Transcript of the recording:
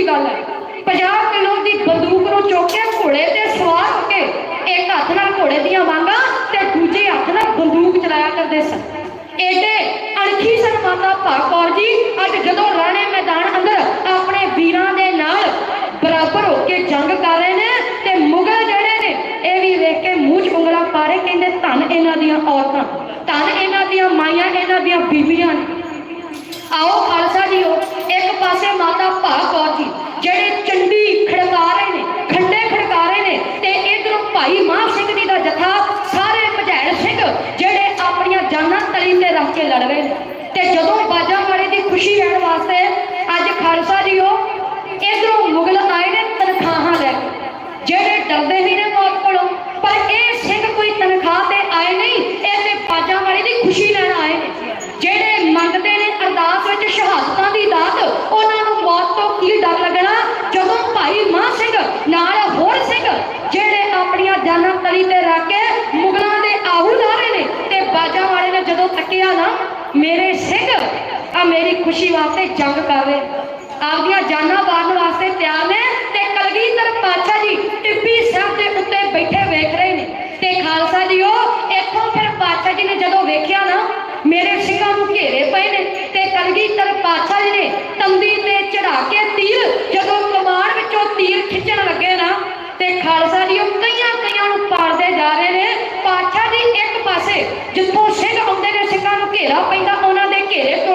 ਵੱਖਰੀ ਗੱਲ ਹੈ। 50 ਕਿਲੋ ਦੀ ਬੰਦੂਕ ਨੂੰ ਚੁੱਕ ਘੋੜੇ ਤੇ ਸਵਾਰ ਹੋ ਕੇ ਇੱਕ ਹੱਥ ਨਾਲ ਘੋੜੇ ਦੀਆਂ ਵਾਂਗਾਂ ਤੇ ਦੂਜੇ ਹੱਥ ਨਾਲ ਬੰਦੂਕ ਚਲਾਇਆ ਕਰਦੇ ਸਨ। ਏਡੇ ਅਣਖੀ ਸਨ ਮਾਤਾ ਭਾਕੌਰ ਜੀ, ਅੱਜ ਜਦੋਂ ਰਾਣੇ ਮੈਦਾਨ ਅੰਦਰ ਆਪਣੇ ਵੀਰਾਂ ਦੇ ਨਾਲ ਬਰਾਬਰ ਹੋ ਕੇ ਜੰਗ ਕਰ ਰਹੇ ਨੇ ਤੇ ਮੁਗਲ ਜਿਹੜੇ ਨੇ, ਇਹ ਵੀ ਵੇਖ ਕੇ ਮੂੰਹ 'ਚ ਉਂਗਲਾਂ ਪਾ ਰਹੇ ਕਹਿੰਦੇ ਧੰਨ ਇਹਨਾਂ ਦੀਆਂ ਔਰਤਾਂ, ਧੰਨ ਇਹਨਾਂ ਦੀਆਂ ਮਾਈਆਂ, ਇਹਨਾਂ ਦੀਆਂ ਬੀਬੀਆਂ ਨੇ ਆਓ ਖਾਲਸਾ ਜੀਓ ਇੱਕ ਪਾਸੇ ਮਾਤਾ ਭਾਗੌਰ ਜੀ ਜਿਹੜੇ ਚੰਡੀ ਖੜਕਾ ਰਹੇ ਨੇ ਖੰਡੇ ਖੜਕਾ ਰਹੇ ਨੇ ਤੇ ਇਧਰੋਂ ਭਾਈ ਮਾਨ ਸਿੰਘ ਜੀ ਦਾ ਜਥਾ, ਸਾਰੇ ਮਝੈਲ ਸਿੰਘ ਜਿਹੜੇ ਆਪਣੀਆਂ ਜਾਨਾਂ ਤਲੀ ਤੇ ਰੱਖ ਕੇ ਲੜ ਰਹੇ ਤੇ ਜਦੋਂ ਬਾਜਾਂ ਵਾਲੇ ਦੀ ਖੁਸ਼ੀ ਲੈਣ ਵਾਸਤੇ ਅੱਜ ਖਾਲਸਾ ਜੀਓ ਇਧਰੋਂ ਮੁਗਲ ਆਏ ਨੇ ਤਨਖਾਹਾਂ ਲੈ ਜਿਹੜੇ ਡਰਦੇ ਹੀ ਨੇ ਮੌਤ ਕੋਲੋਂ, ਪਰ ਇਹ ਸਿੰਘ ਕੋਈ ਤਨਖਾਹ ਤੇ ਆਏ ਨਹੀਂ, ਇਹ ਤੇ ਬਾਜਾਂ ਵਾਲੇ ਦੀ ਖੁਸ਼ੀ ਮੇਰੇ ਸਿੰਘ ਆ ਮੇਰੀ ਖੁਸ਼ੀ ਵਾਸਤੇ ਜੰਗ ਕਰਵੇ। ਆਪਦੀਆਂ ਜਾਨਾਂ ਵਾਰਨ ਵਾਸਤੇ ਤਿਆਰ ਨੇ ਤੇ ਕਲਗੀਧਰ ਪਾਤਸ਼ਾਹ ਜੀ ਟਿੱਬੀ ਸਾਹਿਬ ਦੇ ਉੱਤੇ ਬੈਠੇ ਵੇਖ ਰਹੇ ਨੇ। ਤੇ ਖਾਲਸਾ ਜੀ ਉਹ ਇੱਥੋਂ ਫਿਰ ਪਾਤਸ਼ਾਹ ਜੀ ਨੇ ਜਦੋਂ ਵੇਖਿਆ ਨਾ, ਮੇਰੇ ਸਿੰਘਾਂ ਨੂੰ ਘੇਰੇ ਪਏ ਨੇ ਤੇ ਕਲਗੀਧਰ ਪਾਤਸ਼ਾਹ ਜੀ ਨੇ ਤੰਦੀ ਤੇ ਚੜਾ ਕੇ ਤੀਰ, ਜਦੋਂ ਕਮਾਨ ਵਿੱਚੋਂ ਤੀਰ ਖਿੱਚਣ ਲੱਗੇ ਨਾ, ਤੇ ਖਾਲਸਾ ਜੀ ਉਹ ਕਈਆਂ ਕਈਆਂ ਨੂੰ ਪਾੜਦੇ ਜਾ ਰਹੇ ਨੇ। ਪਾਤਸ਼ਾਹ ਜੀ ਇੱਕ ਪਾਸੇ, ਜਿੱਥੋਂ que la pinta de